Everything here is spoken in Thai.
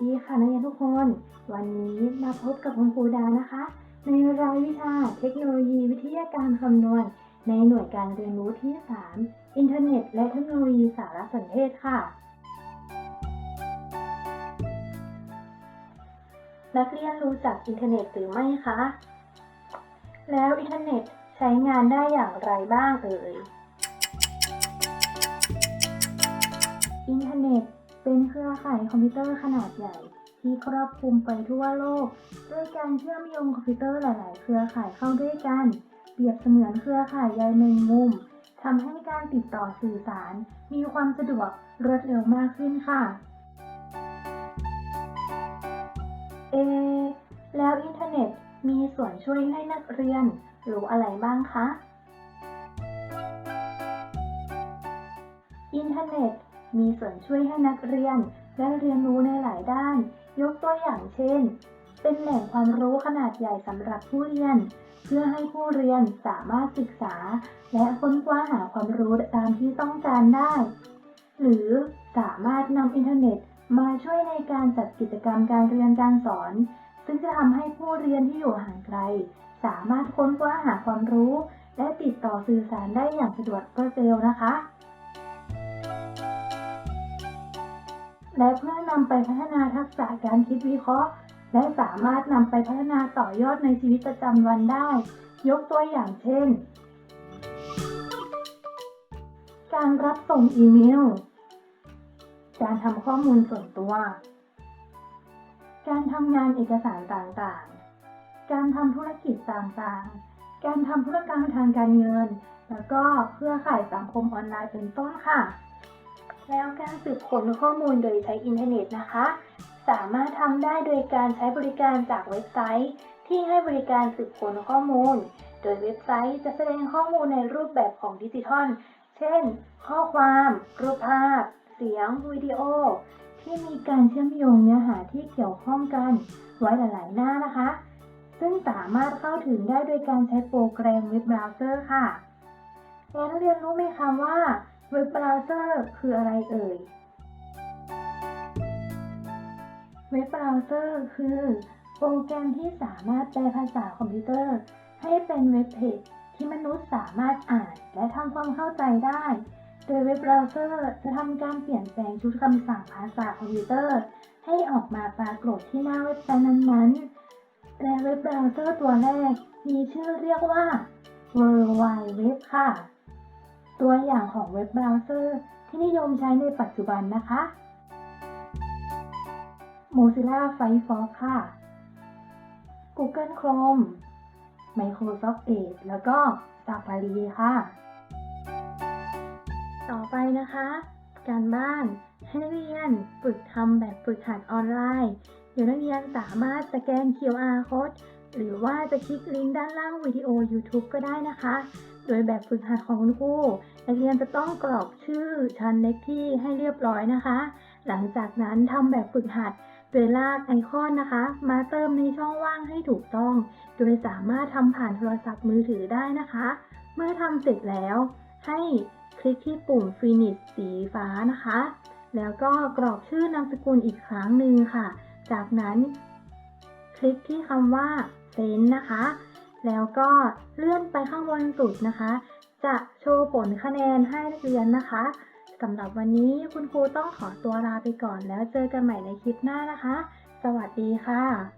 ดีค่ะนักเรียนทุกคน วันนี้มาพบกับคุณครูดานะคะ ในรายวิชาเทคโนโลยีวิทยาการคำนวณ ในหน่วยการเรียนรู้ที่ 3 อินเทอร์เน็ต และเทคโนโลยีสารสนเทศค่ะ นักเรียนรู้จักอินเทอร์เน็ตหรือไม่คะ แล้วอินเทอร์เน็ตใช้งานได้อย่างไรบ้างเอ่ย เป็นเครือข่ายคอมพิวเตอร์ขนาดใหญ่ ที่ครอบคลุมไปทั่วโลก ด้วยการเชื่อมโยงคอมพิวเตอร์หลาย ๆ เครือข่ายเข้าด้วยกัน เปรียบเสมือนเครือข่ายใยแมงมุมทำให้การติดต่อสื่อสาร มีความสะดวกรวดเร็วมากขึ้นค่ะ เอ แล้วอินเทอร์เน็ตมีส่วนช่วยให้นักเรียนรู้อะไรบ้างคะ อินเทอร์เน็ต มีส่วนช่วยให้นักเรียนได้เรียนรู้ในหลายด้าน ยกตัวอย่างเช่น เป็นแหล่งความรู้ขนาดใหญ่สำหรับผู้เรียน เพื่อให้ผู้เรียนสามารถศึกษา และค้นคว้าหาความรู้ตามที่ต้องการได้ หรือสามารถนำอินเทอร์เน็ตมาช่วยในการจัดกิจกรรมการเรียนการสอน ซึ่งจะทำให้ผู้เรียนที่อยู่ห่างไกล สามารถค้นคว้าหาความรู้ และติดต่อสื่อสารได้อย่างสะดวกรวดเร็วนะคะ และเพื่อนำไปพัฒนาทักษะการคิดวิเคราะห์ และสามารถนำไปพัฒนาต่อยอดในชีวิตประจำวันได้ ยกตัวอย่างเช่น การรับส่งอีเมล การทำข้อมูลส่วนตัว การทำงานเอกสารต่างๆ การทำธุรกิจต่างๆ การทำธุรกรรมทางการเงิน แล้วก็เครือขายสังคมออนไลน์เป็นต้นค่ะ แล้วการสืบค้นข้อมูลโดยใช้อินเทอร์เน็ตนะคะ สามารถทำได้โดยการใช้บริการจากเว็บไซต์ ที่ให้บริการสืบค้นข้อมูล โดยเว็บไซต์จะแสดงข้อมูลในรูปแบบของดิจิทัล เช่น ข้อความ รูปภาพ เสียง วิดีโอ ที่มีการเชื่อมโยงเนื้อหาที่เกี่ยวข้องกัน ไว้หลายๆ หน้านะคะ ซึ่งสามารถเข้าถึงได้โดยการใช้โปรแกรมเว็บเบราว์เซอร์ค่ะแล้วนักเรียนรู้ไหมคะว่า เว็บเบราว์เซอร์คืออะไรเอ่ย เว็บเบราว์เซอร์คือ โปรแกรมที่สามารถแปลภาษาคอมพิวเตอร์ ให้เป็นเว็บเพจที่มนุษย์สามารถอ่านและทำความเข้าใจได้ โดยเว็บเบราว์เซอร์จะทำการเปลี่ยนแปลงชุดคำสั่งภาษาคอมพิวเตอร์ ให้ออกมาปรากฏที่หน้าเว็บไซต์นั้นๆ และเว็บเบราว์เซอร์ตัวแรกมีชื่อเรียกว่า World Wide Web ค่ะ ตัวอย่างของเว็บเบราว์เซอร์ที่นิยมใช้ในปัจจุบันนะคะ Mozilla Firefox ค่ะ Google Chrome Microsoft Edge แล้วก็ Safari ค่ะ ต่อไปนะคะ การบ้านให้นักเรียนฝึกทำแบบฝึกหัดออนไลน์เดี๋ยวนักเรียนสามารถสแกน QR code หรือว่าจะคลิกลิงก์ด้านล่างวิดีโอ YouTube ก็ได้นะคะ โดยแบบฝึกหัดของคุณครูนักเรียนจะต้องกรอกชื่อชั้นเลขที่ให้เรียบร้อยนะคะ หลังจากนั้นทำแบบฝึกหัดโดยลากไอคอนนะคะ มาเติมในช่องว่างให้ถูกต้อง โดยสามารถทำผ่านโทรศัพท์มือถือได้นะคะ เมื่อทำเสร็จแล้ว ให้คลิกที่ปุ่ม Finish สีฟ้านะคะ แล้วก็กรอกชื่อนามสกุลอีกครั้งหนึ่งค่ะ จากนั้น คลิกที่คำว่า Send นะคะ แล้วก็เลื่อนไปข้างบนสุดนะคะ จะโชว์ผลคะแนนให้นักเรียนนะคะสำหรับวันนี้คุณครูต้องขอตัวลาไปก่อนแล้วเจอกันใหม่ในคลิปหน้านะคะ สวัสดีค่ะ